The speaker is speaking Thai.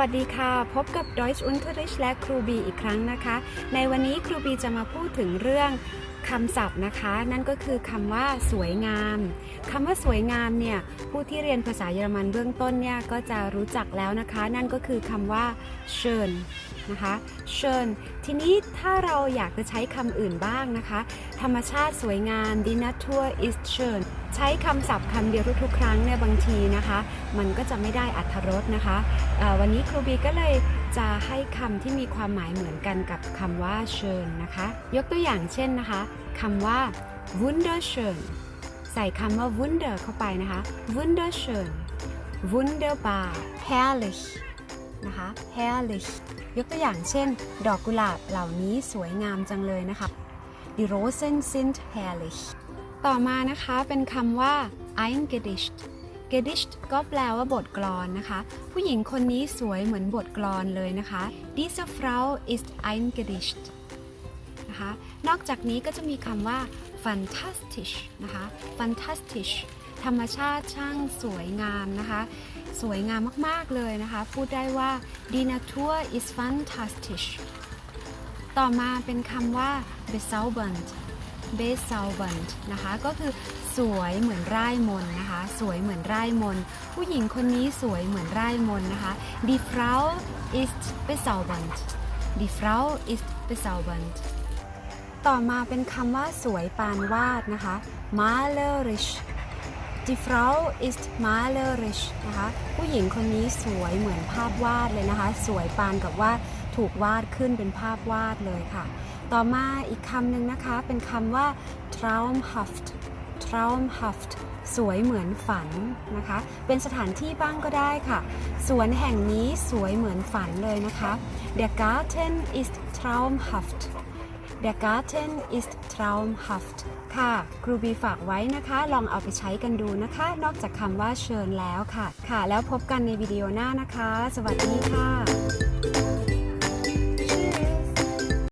วัสดีค่ะ พบกับ Deutsch Unterricht และครูบีอีกครั้งนะคะ ในวันนี้ครูบีจะมาพูดถึงเรื่อง คำศัพท์นะคะ นั่นก็คือคำว่าสวยงามคำว่าสวยงามเนี่ยผู้ที่เรียนภาษาเยอรมันเบื้องต้นเนี่ยก็จะรู้จักแล้วนะคะ นั่นก็คือคำว่า schön นะคะ schön ทีนี้ถ้าเราอยากจะใช้คำอื่นบ้างนะคะ ธรรมชาติสวยงาม die Natur ist schön ใช้คำศัพท์คำเดียวทุกๆครั้งเนี่ยบางทีนะคะ มันก็จะไม่ได้อัธรสนะคะวันนี้ครูบีก็เลยจะให้คำที่มีความหมายเหมือนกันกับคำว่า schön นะคะ ยกตัวอย่างเช่นนะคะคำว่า wunderschön ใส่คำว่า wunder เข้าไปนะคะ wunderschön wunderbar herrlich นะคะ herrlich ยกตัวอย่างเช่น ดอกกุหลาบเหล่านี้สวยงามจังเลยนะคะ Die Rosen sind herrlich ต่อมานะคะเป็นคำว่า ein Gedicht Gedicht ก็แปลว่าบทกลอนนะคะ ผู้หญิงคนนี้สวยเหมือนบทกลอนเลยนะคะ Diese Frau ist ein Gedicht นะคะ นอกจากนี้ก็จะมีคำว่า fantastic นะคะ fantastic ธรรมชาติช่างสวยงามนะคะ สวยงามมาก ๆ เลยนะคะ พูดได้ว่า die Natur ist fantastisch ต่อมาเป็นคำว่า bezaubernd bezaubernd นะคะ ก็คือสวยเหมือนไร่มนนะคะ สวยเหมือนไร่มน ผู้หญิงคนนี้สวยเหมือนไร่มนนะคะ die Frau ist bezaubernd die Frau ist bezaubernd ต่อมาเป็นคำว่าสวยปานวาดนะคะ malerisch Die Frau ist malerisch นะคะ ผู้หญิงคนนี้สวยเหมือนภาพวาดเลยนะคะ สวยปานกับว่าถูกวาดขึ้นเป็นภาพวาดเลยค่ะ ต่อมาอีกคำหนึ่งนะคะ เป็นคำว่า traumhaft traumhaft สวยเหมือนฝันนะคะ เป็นสถานที่บ้างก็ได้ค่ะ สวนแห่งนี้สวยเหมือนฝันเลยนะคะ Der Garten ist traumhaft Der Garten ist traumhaft ค่ะ ครูบีฝากไว้นะคะ ลองเอาไปใช้กันดูนะคะ นอกจากคำว่าเชิญแล้วค่ะ ค่ะ แล้วพบกันในวิดีโอหน้านะคะ สวัสดีค่ะ